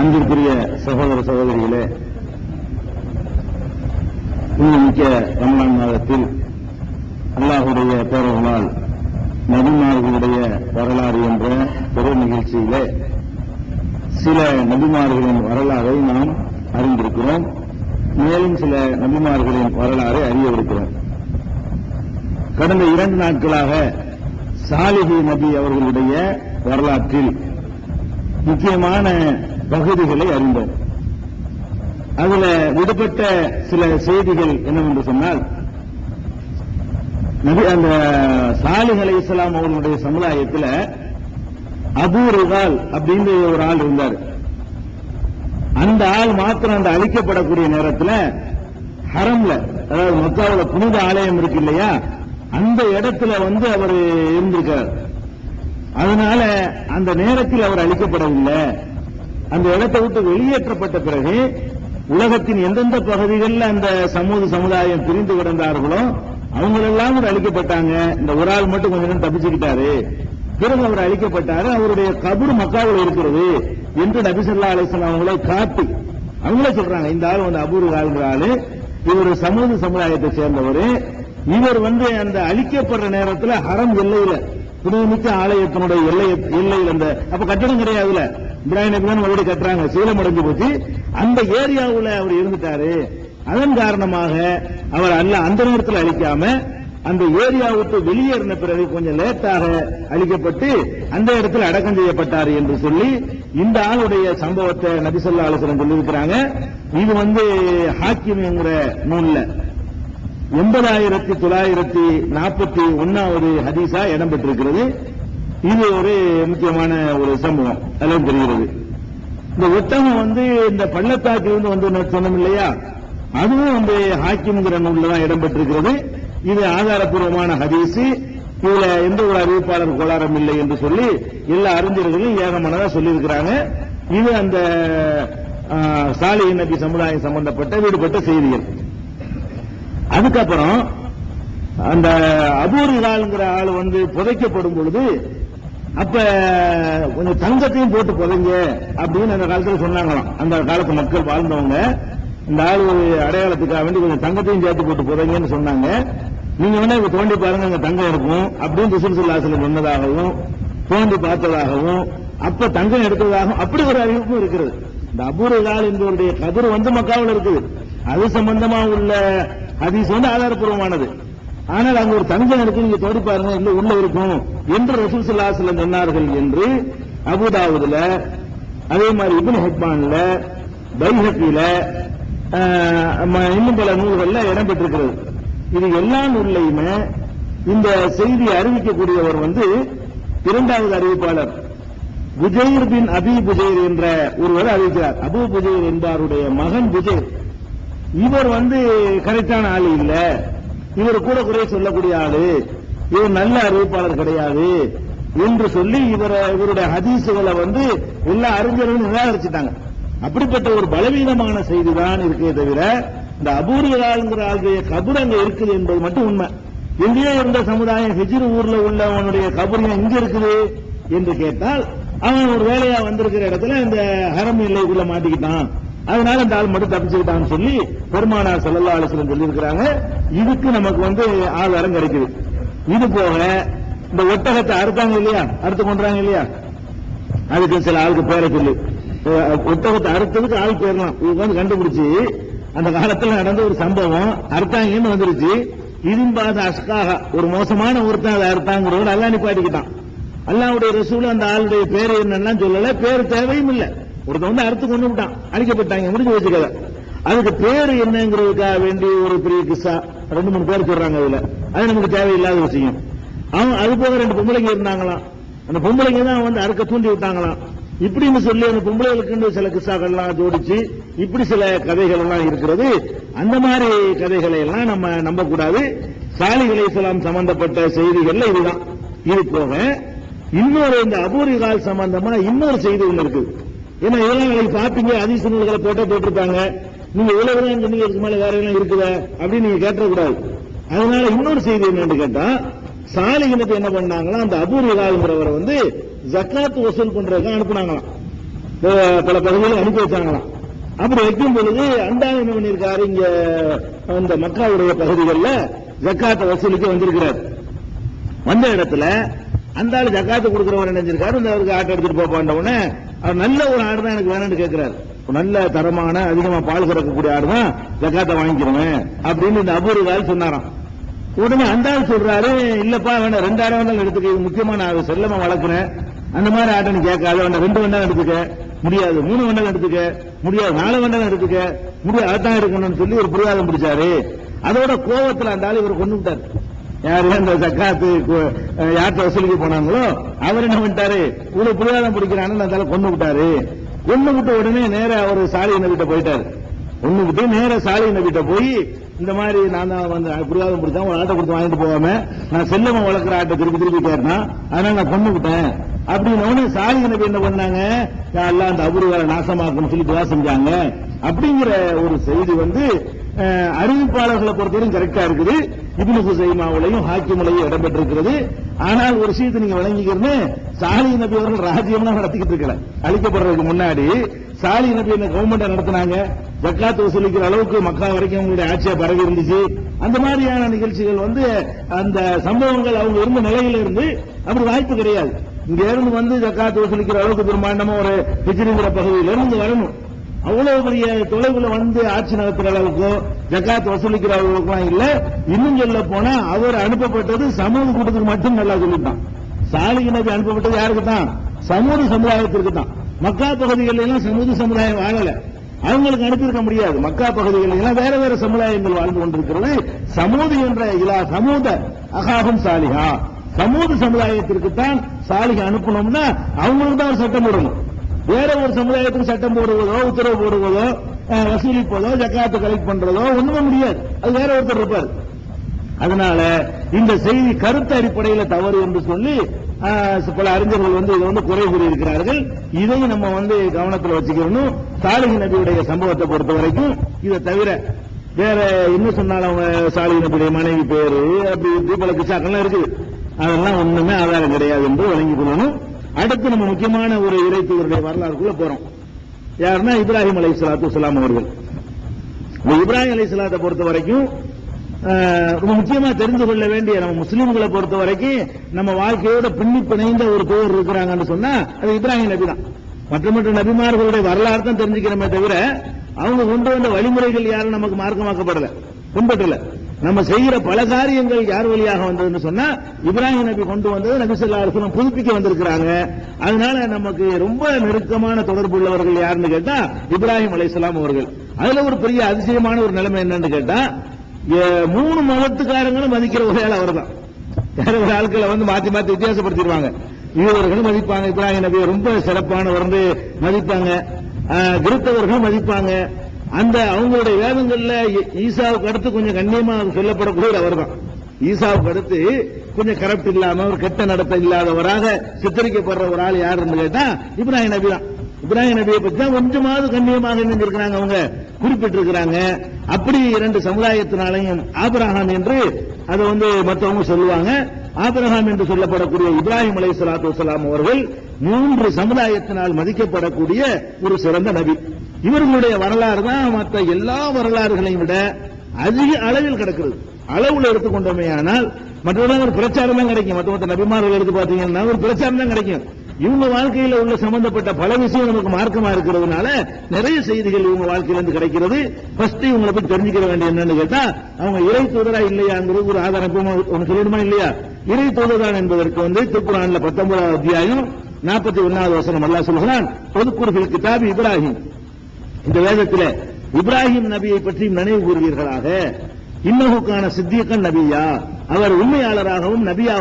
அன்பிற்குரிய சகோதர சகோதரிகளே மிக்க ரமலான் மாதத்தில் அல்லாஹுடைய பேரர்களால் நபிமார்களுடைய வரலாறு என்ற பெரு நிகழ்ச்சியிலே சில நபிமார்களின் வரலாறை நாம் அறிந்திருக்கிறோம். மேலும் சில நபிமார்களின் வரலாறை அறியவிருக்கிறோம். கடந்த இரண்டு நாட்களாக சாலிஹி நபி அவர்களுடைய வரலாற்றில் முக்கியமான பகுதிகளை அறிந்தார் அதுல விடுபட்ட சில செய்திகள் என்னவென்று சொன்னால் நபி அந்த சாலிஹ் அலி இஸ்லாம் அவர்களுடைய சமுதாயத்தில் அபூ ரிகால் அப்படின்னு ஒரு ஆள் இருந்தார். அந்த ஆள் மாத்திரம் அந்த அழிக்கப்படக்கூடிய நேரத்தில் ஹரம்ல அதாவது மக்காவுல புனித ஆலயம் இருக்கு இல்லையா அந்த இடத்துல வந்து அவர் இருந்திருக்கார். அதனால அந்த நேரத்தில் அவர் அழிக்கப்படவில்லை. அந்த இடத்தை விட்டு வெளியேற்றப்பட்ட பிறகு உலகத்தின் எந்தெந்த பகுதிகளில் அந்த சமூக சமுதாயம் பிரிந்து கிடந்தார்களோ அவங்களெல்லாம் அவர் அழிக்கப்பட்டாங்க. இந்த ஒரு ஆள் மட்டும் கொஞ்ச நேரம் தப்பிச்சுக்கிட்டாரு. பிறகு அவர் அழிக்கப்பட்டாரு. அவருடைய கபூர் மக்காவில் இருக்கிறது என்று நபிசல்லா அலிஸ்லாம் அவங்கள காட்டி அவங்களே சொல்றாங்க இந்த ஆள் வந்து அபூர்வ ஆளுங்கிற ஆளு. இவர் சமூக சமுதாயத்தை சேர்ந்தவர். இவர் வந்து அந்த அழிக்கப்படுற நேரத்தில் ஹரம் எல்லையில புதுமிக்க ஆலயத்தினுடைய எல்லை எல்லையில் அந்த அப்ப கட்டடம் கிடையாதுல இப்ராஹிம் நபி தான் மறுபடியும் கட்டுறாங்க சீலம் அடைஞ்சு போச்சு. அந்த ஏரியாவுல அவர் இருந்துட்டாரு. அதன் காரணமாக அவர் அல்ல அந்த நேரத்தில் அழிக்காம அந்த ஏரியா விட்டு வெளியேறின பிறகு கொஞ்சம் லேட்டாக அழிக்கப்பட்டு அந்த இடத்தில் அடக்கம் செய்யப்பட்டார் என்று சொல்லி இந்த ஆளுடைய சம்பவத்தை நபிசல்லா அலுவலம் சொல்லியிருக்கிறாங்க. இது வந்து ஹாக்கிம்ங்கிற நூல்ல. எண்பதாயிரத்தி தொள்ளாயிரத்தி நாற்பத்தி ஒன்னாவது ஹதீஸா இடம்பெற்றிருக்கிறது இது ஒரு முக்கியமான ஒரு சம்பவம். எல்லாம் தெரிகிறது. இந்த ஒட்டகம் வந்து இந்த பள்ளத்தாக்கிலிருந்து வந்து சொன்னோம் இல்லையா அதுவும் வந்து ஹாக்கிம்ங்கிற நூலில் தான் இடம்பெற்றிருக்கிறது. இது ஆதாரப்பூர்வமான ஹதீஸ். இதுல எந்த ஒரு அறிவிப்பாளர் கோளாறம் இல்லை என்று சொல்லி எல்லா அறிஞர்களும் ஏகமானதா சொல்லியிருக்கிறாங்க. இது அந்த சாலை நபி சமுதாயம் சம்பந்தப்பட்ட விடுபட்ட செய்திகள். அதுக்கப்புறம் அந்த அபூரிகால்ங்கிற ஆள் வந்து புதைக்கப்படும் பொழுது அப்ப கொஞ்சம் தங்கத்தையும் போட்டு புதைங்க அப்படின்னு அந்த காலத்தில் சொன்னாங்களாம். அந்த காலத்து மக்கள் வாழ்ந்தவங்க. இந்த ஆள் ஒரு அடையாளத்துக்காக வேண்டி கொஞ்சம் தங்கத்தையும் சேர்த்து போட்டு புதைங்கன்னு சொன்னாங்க. நீங்க வேணா இப்ப தோண்டி பாருங்க அங்க தங்கம் இருக்கும் அப்படின்னு ரிசுல்சுல்லாசில சொன்னதாகவும் தோண்டி பார்த்ததாகவும் அப்ப தங்கம் எடுத்ததாகவும் அப்படி ஒரு அறிவிப்பும் இருக்கிறது. இந்த அபூர்வகால் என்பவருடைய கதிர் வந்து மக்காவில் இருக்குது. அது சம்பந்தமா உள்ள ஹதீஸ் வந்து ஆதாரப்பூர்வமானது. ஆனால் அங்க ஒரு தங்கம் இருக்கு நீங்க தேடி பாருங்க இல்ல உள்ள இருக்கும் என்று ரசூல் சல்லாஸ்லம் சொன்னார்கள் என்று அபுதாவுதுல அதே மாதிரி இபின் ஹெக்மான்ல பைஹக்கில இன்னும் பல நூல்கள்ல இடம்பெற்றிருக்கிறது இது எல்லா நூல்லையுமே இந்த செய்தியை அறிவிக்கக்கூடியவர் வந்து இரண்டாவது அறிவிப்பாளர். புஜைர் பின் அபி புஜைர் என்ற ஒருவர் அறிவிக்கிறார். அபு புஜைர் என்பாருடைய மகன் புஜைர். இவர் வந்து கரெக்டான ஆள் இல்லை. இவர் கூட குறை சொல்லக்கூடிய ஆளு. இவர் நல்ல அறிவிப்பாளர் கிடையாது. என்று சொல்லி இவர இவருடைய ஹதீசுகளை வந்து எல்லா அறிஞர்களும் நிராகரிச்சுட்டாங்க. அப்படிப்பட்ட ஒரு பலவீனமான செய்தி தான் இருக்கே தவிர இந்த அபூர்வதாங்கிற ஆளுடைய கபர் அங்க இருக்குது என்பது மட்டும் உண்மை. எங்கேயோ இருந்த சமுதாயம் ஹெஜிர் ஊர்ல உள்ளவனுடைய கபர் எங்க இருக்குது என்று கேட்டால் அவன் ஒரு வேலையா வந்திருக்கிற இடத்துல இந்த ஹரம் எல்லைக்குள்ள மாட்டிக்கிட்டான். அதனால அந்த ஆள் மட்டும் தப்பிச்சுக்கிட்டான்னு சொல்லி பெருமானார் செல்லல்லா அலிசலம் சொல்லியிருக்கிறாங்க. இதுக்கு நமக்கு வந்து ஆதாரம் கிடைக்குது. இது போக இந்த ஒட்டகத்தை அறுத்தாங்க இல்லையா? அறுத்து கொண்டாங்க இல்லையா? அதுக்கு சில ஆளுக்கு பேரை சொல்லு. ஒட்டகத்தை அறுத்ததுக்கு ஆள் பேரலாம். இது வந்து கண்டுபிடிச்சு அந்த காலத்தில் நடந்த ஒரு சம்பவம் அறுத்தாங்கன்னு வந்துருச்சு. இரும்பாத அஸ்காக ஒரு மோசமான ஒருத்தன் அதை அறுத்தாங்கிறோட அல்லா நிப்பாட்டிக்கிட்டான். அல்லாவுடைய ரசூல் அந்த ஆளுடைய பேர் என்னன்னா சொல்லல. பேர் தேவையும் இல்லை. ஒருத்தன் வந்து அறுத்து கொண்டு விட்டான். அழிக்கப்பட்டாங்க. முடிஞ்சு வச்சுக்கல அதுக்கு பேரு என்னங்கிறதுக்காக வேண்டி ஒரு பெரிய கிஸ்ஸா ரெண்டு மூணு பேர் சொல்றாங்க அதுல. அது நமக்கு தேவையில்லாத விஷயம். அவன் அது போக ரெண்டு பொம்பளைங்க இருந்தாங்களாம். அந்த பொம்பளைங்க தான் வந்து அறுக்க தூண்டி விட்டாங்களாம். இப்படின்னு சொல்லி அந்த பொம்பளைகளுக்கு சில கிஸ்ஸாக்கள்லாம் ஜோடிச்சு இப்படி சில கதைகள் எல்லாம் இருக்கிறது. அந்த மாதிரி கதைகளை எல்லாம் நம்ம நம்ப கூடாது சாலிகளை இஸ்லாம் சம்பந்தப்பட்ட செய்திகள்ல இதுதான். இது போக இன்னொரு இந்த அபூரிகால் சம்பந்தமா இன்னொரு செய்தி ஒன்று இருக்குது ஏன்னா இதெல்லாம் நீங்க பார்ப்பீங்க அதிச நூல்களை போட்டோ போட்டிருப்பாங்க நீங்க இவ்வளவு தான் சொன்னீங்க இதுக்கு மேல வேற எல்லாம் இருக்குதா? அப்படின்னு நீங்க கேட்டக்கூடாது. அதனால இன்னொரு செய்தி என்னன்னு கேட்டா சாலிகினத்தை என்ன பண்ணாங்களா அந்த அபூர்வகாலுங்கிறவரை வந்து ஜக்காத்து வசூல் பண்றதுக்கு அனுப்புனாங்களாம். பல பகுதிகளில் அனுப்பி வச்சாங்களாம். அப்படி வைக்கும் பொழுது அண்டா என்ன பண்ணியிருக்காரு? இங்க அந்த மக்காவுடைய பகுதிகளில் ஜக்காத்தை வசூலுக்கு வந்திருக்கிறார். வந்த இடத்துல அந்த ஆளு ஜக்காத்து கொடுக்குறவர் நினைஞ்சிருக்காரு இந்த அவருக்கு ஆட்டோ எடுத்துட்டு போப்பாண்ட உடனே அவர் நல்ல ஒரு ஆடு தான் எனக்கு வேணும்னு கேட்கிறாரு நல்ல தரமான அதிகமா பால் கறக்கக்கூடிய ஆடு தான் ஜக்காத்தை வாங்கிக்கிறேன் அப்படின்னு இந்த அபூர்வால் சொன்னாராம். உடனே அந்த ஆள் சொல்றாரு இல்லப்பா வேண்டாம் ரெண்டாயிரம் வேண்டாம் எடுத்துக்க முக்கியமான முக்கியமா நான் செல்லமா வளர்க்குறேன். அந்த மாதிரி ஆட்டை கேட்காது கேட்காத வேண்டாம் ரெண்டு வேண்டாம் எடுத்துக்க. முடியாது மூணு வேண்டாம் எடுத்துக்க. முடியாது நாலு வேண்டாம் எடுத்துக்க. முடியாது அதான் எடுக்கணும்னு சொல்லி ஒரு புரியாதம் பிடிச்சாரு. அதோட கோபத்தில் அந்த ஆள் இவர் கொண்டு விட்டாரு. யாரு அந்த சக்காத்து யார்கிட்ட வசூலிக்க போனாங்களோ அவர் என்ன பண்ணிட்டாரு? இவ்வளவு புரியாதம் பிடிக்கிறான்னு அந்த கொண்டு விட்டாரு. கொண்டு விட்ட உடனே நேர அவர் சாலிய நபிட்ட போயிட்டாரு. கொண்டு விட்டு நேர சாலிய நபிட்ட போய் இந்த மாதிரி நான் தான் வந்து புரியாதம் பிடிச்சா ஒரு ஆட்டை கொடுத்து வாங்கிட்டு போகாம நான் செல்லம வளர்க்குற ஆட்டை திருப்பி திருப்பி கேட்டேன் அதனால நான் கொண்டு விட்டேன். அப்படின்னு உடனே சாலிய நபி என்ன பண்ணாங்க? எல்லாம் அந்த அபூர்வால நாசமாக்கணும்னு சொல்லி துவா செஞ்சாங்க. அப்படிங்கிற ஒரு செய்தி வந்து அறிவிப்பாளர்களை பொறுத்தவரைக்கும் கரெக்டா இருக்குது. இப்னு ஹுசைமாவுலையும் ஹாக்கிமுலையும் இடம்பெற்றிருக்கிறது. ஆனால் ஒரு விஷயத்தை நீங்க விளங்கிக்கிறது சாலி நபி அவர்கள் ராஜ்யம்லாம் நடத்திக்கிட்டு இருக்கல. அழிக்கப்படுறதுக்கு முன்னாடி சாலி நபி என்ன கவர்மெண்ட் நடத்தினாங்க? ஜக்காத்து வசூலிக்கிற அளவுக்கு மக்கள் வரைக்கும் அவங்களுடைய ஆட்சியா பரவி இருந்துச்சு. அந்த மாதிரியான நிகழ்ச்சிகள் வந்து அந்த சம்பவங்கள் அவங்க இருந்த நிலையில இருந்து அப்படி வாய்ப்பு கிடையாது. இங்க இருந்து வந்து ஜக்காத்து வசூலிக்கிற அளவுக்கு பிரம்மாண்டமா ஒரு ஹிஜ்ரிங்கிற பகுதியில இருந்து வரணும். அவ்வளவு பெரிய தொலைவுல வந்து ஆட்சி நடத்துற அளவுக்கோ ஜக்காத் வசூலிக்கிற அளவுக்குலாம் இல்ல. இன்னும் சொல்ல போனா அவர் அனுப்பப்பட்டது சமூக கூட்டத்துக்கு மட்டும் நல்லா சொல்லிட்டான். சாலிக நபி அனுப்பப்பட்டது யாருக்கு தான்? சமூக சமுதாயத்திற்கு தான். மக்கா பகுதிகளில் எல்லாம் சமூக சமுதாயம் வாழல. அவங்களுக்கு அனுப்பியிருக்க முடியாது. மக்கா பகுதிகளில் எல்லாம் வேற வேற சமுதாயங்கள் வாழ்ந்து கொண்டிருக்கிறது. சமூதி என்ற இலா சமூக அகாகம் சாலிகா சமூக சமுதாயத்திற்கு தான் சாலிகை அனுப்பணும்னா அவங்களுக்கு தான் ஒரு சட்டம் போடணும். வேற ஒரு சமுதாயத்துக்கு சட்டம் போடுவதோ உத்தரவு போடுவதோ வசூலிப்பதோ ஜக்காத்து கலெக்ட் பண்றதோ ஒண்ணுமே முடியாது. அது வேற ஒருத்தர் இருப்பார். அதனால இந்த செய்தி கருத்து அடிப்படையில் தவறு என்று சொல்லி பல அறிஞர்கள் வந்து இதை வந்து குறை கூறியிருக்கிறார்கள். இதையும் நம்ம வந்து கவனத்தில் வச்சுக்கணும். சாலிகி நபியுடைய சம்பவத்தை பொறுத்த வரைக்கும் இதை தவிர வேற என்ன சொன்னாலும் அவங்க சாலிஹி நபியுடைய மனைவி பேரு அப்படி இப்படி பல கிசாக்கெல்லாம் இருக்குது. அதெல்லாம் ஒண்ணுமே ஆதாரம் கிடையாது என்று வழங்கிக் கொள்ளணும். அடுத்து நம்ம முக்கியமான ஒரு இறைத்தூருடைய வரலாறுக்குள்ள போறோம். யாருன்னா இப்ராஹிம் அலை சலாத்து அவர்கள். இப்ராஹிம் அலை சலாத்தை பொறுத்த வரைக்கும் ரொம்ப முக்கியமா தெரிந்து கொள்ள வேண்டிய நம்ம முஸ்லீம்களை பொறுத்த வரைக்கும் நம்ம வாழ்க்கையோட பின்னி பிணைந்த ஒரு பேர் இருக்கிறாங்கன்னு சொன்னா அது இப்ராஹிம் நபி தான். மற்ற மற்ற நபிமார்களுடைய வரலாறு தான் தெரிஞ்சுக்கிறோமே தவிர அவங்க கொண்டு வந்த வழிமுறைகள் யாரும் நமக்கு மார்க்கமாக்கப்படல. பின்பற்றல. நம்ம செய்கிற பல காரியங்கள் யார் வழியாக வந்ததுன்னு சொன்னா இப்ராஹிம் நபி கொண்டு வந்தது நபிசல்லா ஸல்லல்லாஹு புதுப்பிக்க வந்திருக்கிறாங்க. அதனால நமக்கு ரொம்ப நெருக்கமான தொடர்பு உள்ளவர்கள் யாருன்னு கேட்டா இப்ராஹிம் அலைசலாம் அவர்கள். அதுல ஒரு பெரிய அதிசயமான ஒரு நிலைமை என்னன்னு கேட்டா மூணு மதத்துக்காரங்களும் மதிக்கிற ஒரு ஆள் அவர் தான் ஒரு ஆட்களை வந்து மாத்தி மாத்தி வித்தியாசப்படுத்திடுவாங்க. யூதர்களும் மதிப்பாங்க இப்ராஹிம் நபி ரொம்ப சிறப்பானவர் வந்து மதிப்பாங்க. கிறித்தவர்களும் மதிப்பாங்க. அந்த அவங்களுடைய வேதங்கள்ல ஈசாவுக்கு அடுத்து கொஞ்சம் கண்ணியமா சொல்லப்படக்கூடிய அவர்தான். ஈசாவுக்கு அடுத்து கொஞ்சம் கரப்ட் இல்லாம ஒரு கெட்ட நடத்த இல்லாதவராக சித்தரிக்கப்படுற ஒரு ஆள் யாருன்னு கேட்டா இப்ராஹிம் நபி தான். இப்ராஹிம் நபியை பத்தி தான் கொஞ்சமாவது கண்ணியமாக நினைஞ்சிருக்கிறாங்க அவங்க. குறிப்பிட்டிருக்கிறாங்க. அப்படி இரண்டு சமுதாயத்தினாலையும் ஆபிரஹாம் என்று அதை வந்து மற்றவங்க சொல்லுவாங்க. ஆபிரஹாம் என்று சொல்லப்படக்கூடிய இப்ராஹிம் அலை சலாத்து வலாம் அவர்கள் மூன்று சமுதாயத்தினால் மதிக்கப்படக்கூடிய ஒரு சிறந்த நபி. இவர்களுடைய வரலாறு தான் மற்ற எல்லா வரலாறுகளையும் விட அதிக அளவில் கிடக்கிறது. அளவுல எடுத்துக்கொண்டோமேயானால் மற்றவங்க ஒரு பிரச்சாரம் தான் கிடைக்கும். மற்ற மற்ற நபிமார்கள் எடுத்து பார்த்தீங்கன்னா ஒரு பிரச்சாரம் தான் கிடைக்கும். இவங்க வாழ்க்கையில உள்ள சம்பந்தப்பட்ட பல விஷயம் நமக்கு மார்க்கமா இருக்கிறதுனால நிறைய செய்திகள் இவங்க வாழ்க்கையிலிருந்து கிடைக்கிறது. ஃபர்ஸ்ட் இவங்களை பத்தி தெரிஞ்சுக்கிற வேண்டிய என்னன்னு கேட்டா அவங்க இறை தூதரா இல்லையாங்கிறது ஒரு ஆதாரம் இப்ப சொல்லணுமா இல்லையா? இறை தூதர்தான் என்பதற்கு வந்து திருக்குறான்ல பத்தொன்பதாவது அத்தியாயம் நாற்பத்தி ஒன்னாவது வசனம் அல்லாஹ் சொல்கிறான் பொதுக்குறுகள் கிதாபி இப்ராஹிம். இந்த வேதத்தில் இப்ராஹிம் நபியை பற்றி நினைவு கூறுவீர்களாக. இன்னகுக்கான சித்தியக்கன் நபியா. அவர் உண்மையாளராகவும் நபியாக